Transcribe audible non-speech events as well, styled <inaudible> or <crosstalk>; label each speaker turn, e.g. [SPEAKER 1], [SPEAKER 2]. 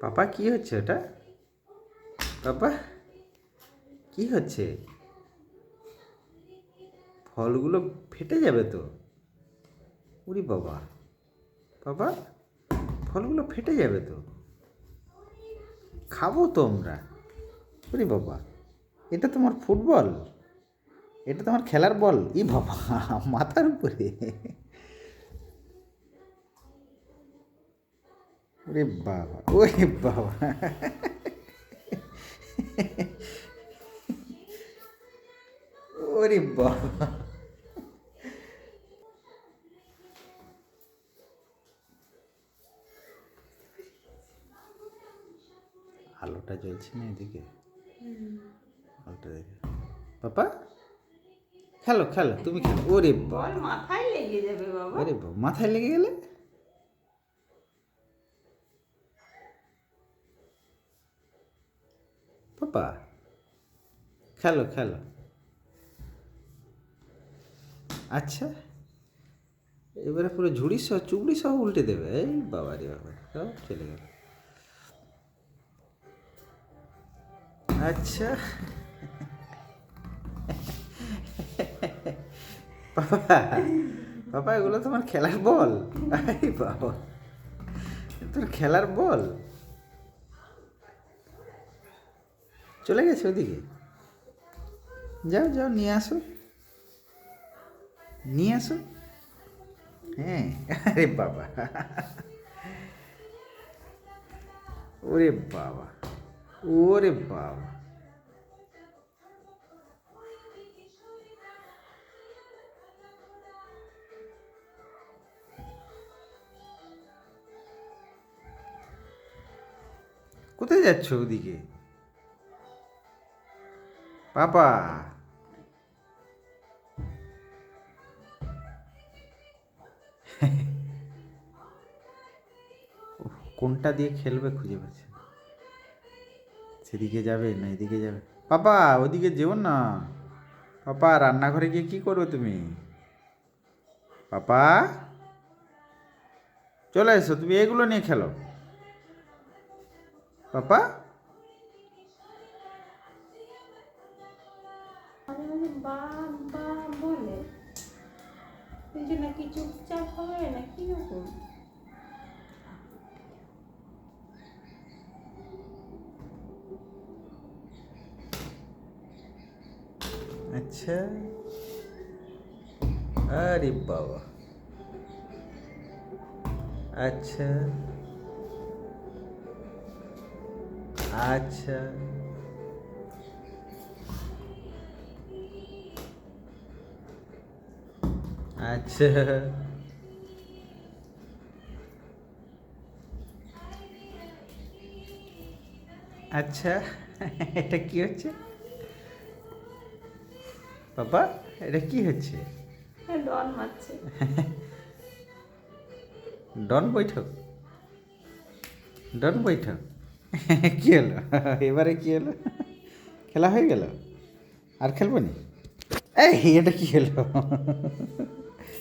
[SPEAKER 1] পাপা, কি হচ্ছে ওটা? পাপা, কি হচ্ছে? ফলগুলো ফেটে যাবে তো? উরি বাবা। বাবা ফলগুলো ফেটে যাবে তো? খাব তো আমরা। উরি বাবা, এটা তোমার ফুটবল? এটা তোমার খেলার বল? ই বাবা, মাথার উপরে। ওরে বাবা ওরে বাবা। ওরে বাবা। আলোটা জ্বলছে না এদিকে? আলোটা দেখে। পাপা? খেলো খেলো তুমি খেলো। ওরে বাবা।
[SPEAKER 2] বল মাথায় লেগে যাবে বাবা।
[SPEAKER 1] ওরে বাবা মাথায় লেগে গেলে? পাপা খেলো খেলো আচ্ছা এবারে পুরো ঝুড়ি সহ চুবড়ি সহ উল্টে দেবে এই বাবা রে বাবা সব চলে গেল আচ্ছা বাবা বাবা এগুলো তোমার খেলার বল বাবা তোর খেলার বল চলে গেছে ওদিকে। যাও যাও, নিয়ে আসো। নিয়ে আসো। হ্যাঁ আরে বাবা। ওরে বাবা ওরে বাবা। কোথায় যাচ্ছ ওদিকে? পাপা <laughs> কোনটা দিয়ে খেলবে খুঁজে পাচ্ছে সেদিকে যাবে না এদিকে যাবে। পাপা, ওদিকে যেও না। পাপা, রান্নাঘরে গিয়ে কি করবে তুমি? পাপা? চলে এসো, তুমি এগুলো নিয়ে খেলো। পাপা?
[SPEAKER 2] বা বা বলে। এই যে নাকি চুপচাপ হবে না কীরকম
[SPEAKER 1] আচ্ছা। আরে বাবা। আচ্ছা। আচ্ছা। আচ্ছা। আচ্ছা এটা কি হচ্ছে? বাবা এটা কি হচ্ছে?
[SPEAKER 2] হ্যাঁ ডন মারছে।
[SPEAKER 1] ডন বৈঠক। ডন বৈঠক। কি হলো? এবারে কি হলো? খেলা হয়ে গেল? আর খেলব নি? এই এটা কি হলো?